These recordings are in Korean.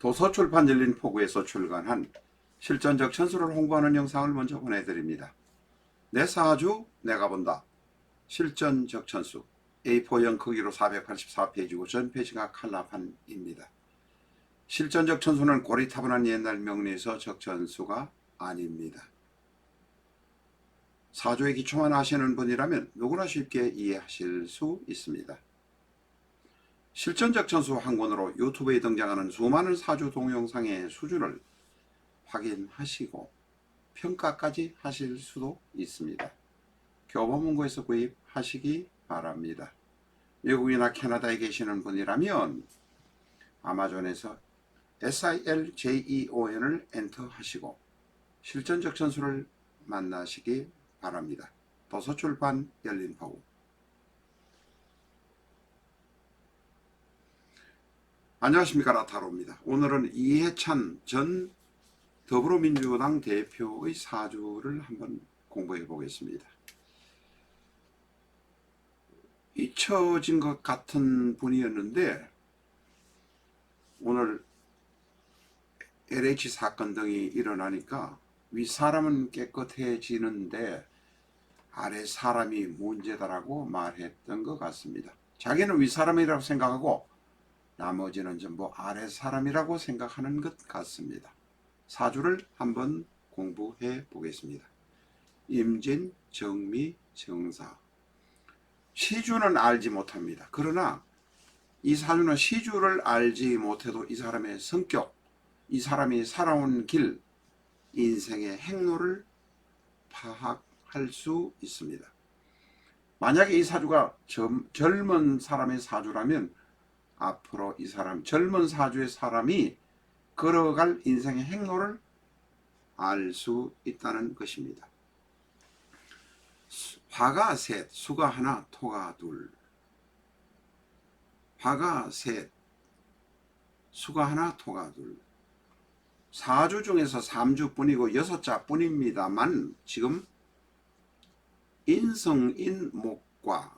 도서출판 열린 포구에서 출간한 실전적 천수를 홍보하는 영상을 먼저 보내드립니다. 내 사주 내가 본다. 실전적 천수 A4형 크기로 484페이지고 전페이지가 칼라판입니다. 실전적 천수는 고리타분한 옛날 명리에서 적천수가 아닙니다. 사주의 기초만 아시는 분이라면 누구나 쉽게 이해하실 수 있습니다. 실전적 천수 한 권으로 유튜브에 등장하는 수많은 사주 동영상의 수준을 확인하시고 평가까지 하실 수도 있습니다. 교보문고에서 구입하시기 바랍니다. 미국이나 캐나다에 계시는 분이라면 아마존에서 SILJEON을 엔터하시고 실전적 천수를 만나시기 바랍니다. 도서출판 열린파고 안녕하십니까 라타로입니다. 오늘은 이해찬 전 더불어민주당 대표의 사주를 한번 공부해 보겠습니다. 잊혀진 것 같은 분이었는데 오늘 LH 사건 등이 일어나니까 위 사람은 깨끗해지는데 아래 사람이 문제다라고 말했던 것 같습니다. 자기는 위 사람이라고 생각하고 나머지는 전부 아래 사람이라고 생각하는 것 같습니다. 사주를 한번 공부해 보겠습니다. 임진, 정미, 정사. 시주는 알지 못합니다. 그러나 이 사주는 시주를 알지 못해도 이 사람의 성격, 이 사람이 살아온 길, 인생의 행로를 파악할 수 있습니다. 만약에 이 사주가 젊, 젊은 사람의 사주라면 앞으로 이 사람 젊은 사주의 사람이 걸어갈 인생의 행로를 알 수 있다는 것입니다. 화가 셋, 수가 하나, 토가 둘. 화가 셋, 수가 하나, 토가 둘. 사주 중에서 삼주뿐이고 여섯 자뿐입니다만 지금 인성인 목과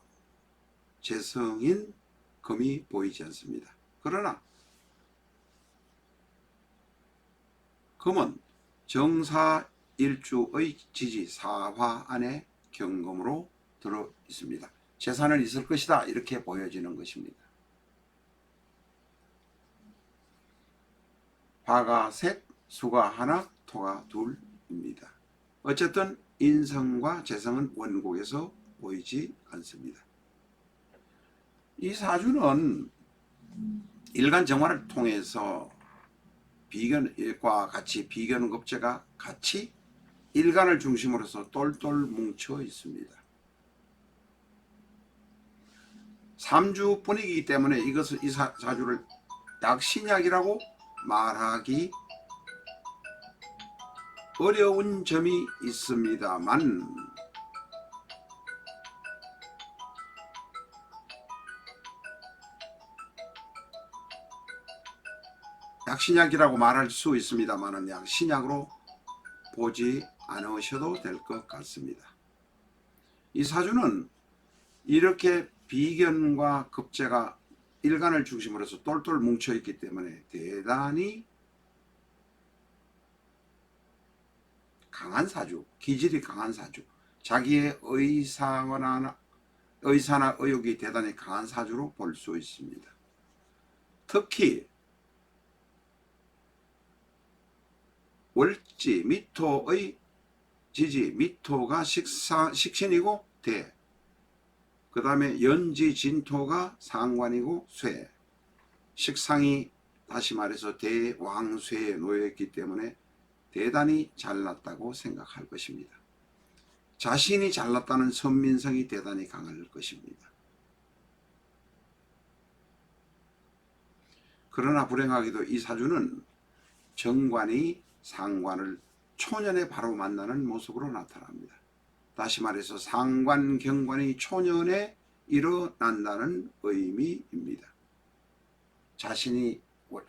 재성인 금이 보이지 않습니다. 그러나 금은 정사 일주의 지지 사화 안에 경금으로 들어 있습니다. 재산은 있을 것이다 이렇게 보여지는 것입니다. 화가 셋, 수가 하나, 토가 둘입니다. 어쨌든 인성과 재성은 원국에서 보이지 않습니다. 이 사주는 일간 정화를 통해서 비견과 같이 비견급제가 같이 일간을 중심으로서 똘똘 뭉쳐 있습니다. 삼주 분위기이기 때문에 이것을 이 사, 사주를 약신약이라고 말하기 어려운 점이 있습니다만 약신약이라고 말할 수 있습니다만은 약신약으로 보지 않으셔도 될 것 같습니다. 이 사주는 이렇게 비견과 급제가 일간을 중심으로 해서 똘똘 뭉쳐 있기 때문에 대단히 강한 사주, 기질이 강한 사주, 자기의 의사나 의사나 의욕이 대단히 강한 사주로 볼 수 있습니다. 특히 월지 미토의 지지 미토가 식사, 식신이고 대. 그 다음에 연지 진토가 상관이고 쇠. 식상이 다시 말해서 대왕쇠에 놓여있기 때문에 대단히 잘났다고 생각할 것입니다. 자신이 잘났다는 선민성이 대단히 강할 것입니다. 그러나 불행하게도 이 사주는 정관이 상관을 초년에 바로 만나는 모습으로 나타납니다. 다시 말해서 상관 경관이 초년에 일어난다는 의미입니다. 자신이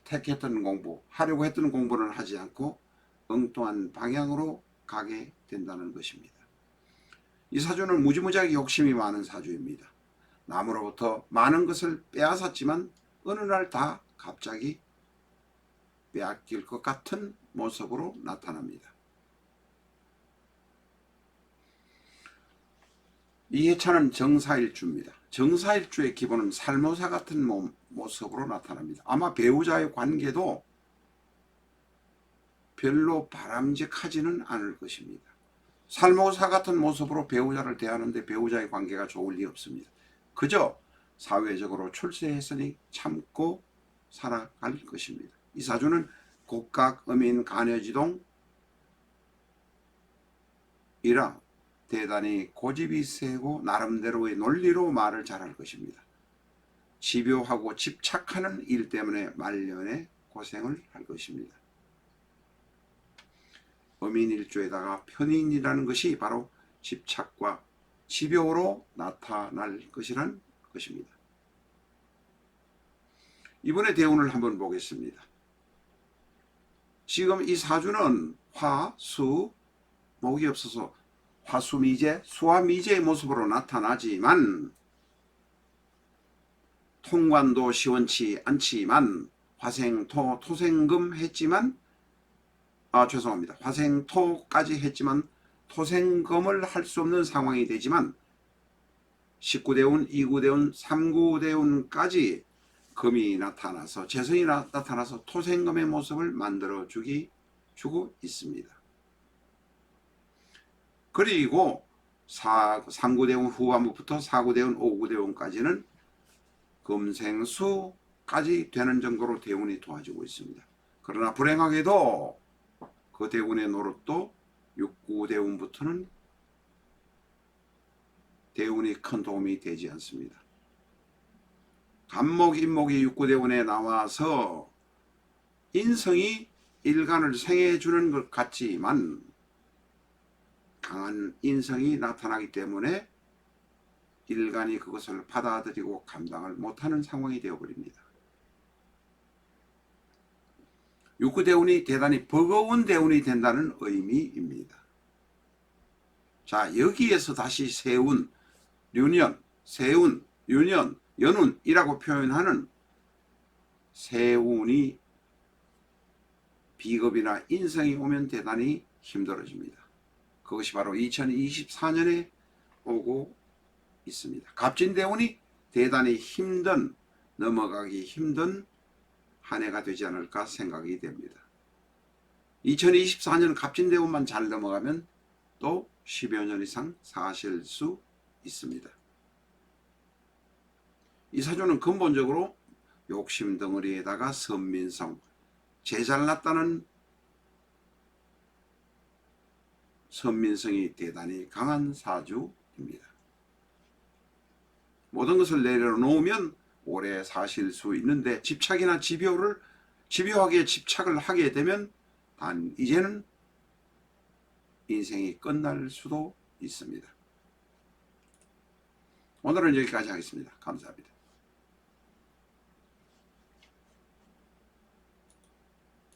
택했던 공부, 하려고 했던 공부를 하지 않고 엉뚱한 방향으로 가게 된다는 것입니다. 이 사주는 무지무지하게 욕심이 많은 사주입니다. 남으로부터 많은 것을 빼앗았지만 어느 날 다 갑자기 빼앗길 것 같은 모습으로 나타납니다. 이해찬은 정사일주입니다. 정사일주의 기본은 살모사 같은 모, 모습으로 나타납니다. 아마 배우자의 관계도 별로 바람직하지는 않을 것입니다. 살모사 같은 모습으로 배우자를 대하는데 배우자의 관계가 좋을 리 없습니다. 그저 사회적으로 출세했으니 참고 살아갈 것입니다. 이 사주는 곡각, 음인, 간여지동 이라 대단히 고집이 세고 나름대로의 논리로 말을 잘할 것입니다. 집요하고 집착하는 일 때문에 말년에 고생을 할 것입니다. 어민일조에다가 편인이라는 것이 바로 집착과 집요로 나타날 것이란 것입니다. 이번에 대운을 한번 보겠습니다. 지금 이 사주는 화, 수, 목이 없어서 화수미제, 수화미제의 모습으로 나타나지만 통관도 시원치 않지만 화생토, 토생금 했지만 아 죄송합니다. 화생토까지 했지만 토생금을 할 수 없는 상황이 되지만 19대운, 2구대운, 3구대운까지 금이 나타나서 재성이 나, 나타나서 토생금의 모습을 만들어 주기 주고 있습니다. 그리고 4, 3구대운 후반부부터 4구대운, 5구대운까지는 금생수까지 되는 정도로 대운이 도와주고 있습니다. 그러나 불행하게도 그 대운의 노릇도 6구대운부터는 대운이 큰 도움이 되지 않습니다. 간목, 인목이 6구대운에 나와서 인성이 일간을 생해 주는 것 같지만 강한 인성이 나타나기 때문에 일간이 그것을 받아들이고 감당을 못하는 상황이 되어버립니다. 육구대운이 대단히 버거운 대운이 된다는 의미입니다. 자 여기에서 다시 세운, 류년, 세운, 유년, 연운이라고 표현하는 세운이 비겁이나 인성이 오면 대단히 힘들어집니다. 그것이 바로 2024년에 오고 있습니다. 갑진대운이 대단히 힘든 넘어가기 힘든 한 해가 되지 않을까 생각이 됩니다. 2024년 갑진대운만 잘 넘어가면 또 10여 년 이상 사실 수 있습니다. 이 사주는 근본적으로 욕심 덩어리에다가 선민성, 제잘났다는 선민성이 대단히 강한 사주입니다. 모든 것을 내려놓으면 오래 사실 수 있는데 집착이나 집요를 집요하게 집착을 하게 되면 단 이제는 인생이 끝날 수도 있습니다. 오늘은 여기까지 하겠습니다. 감사합니다.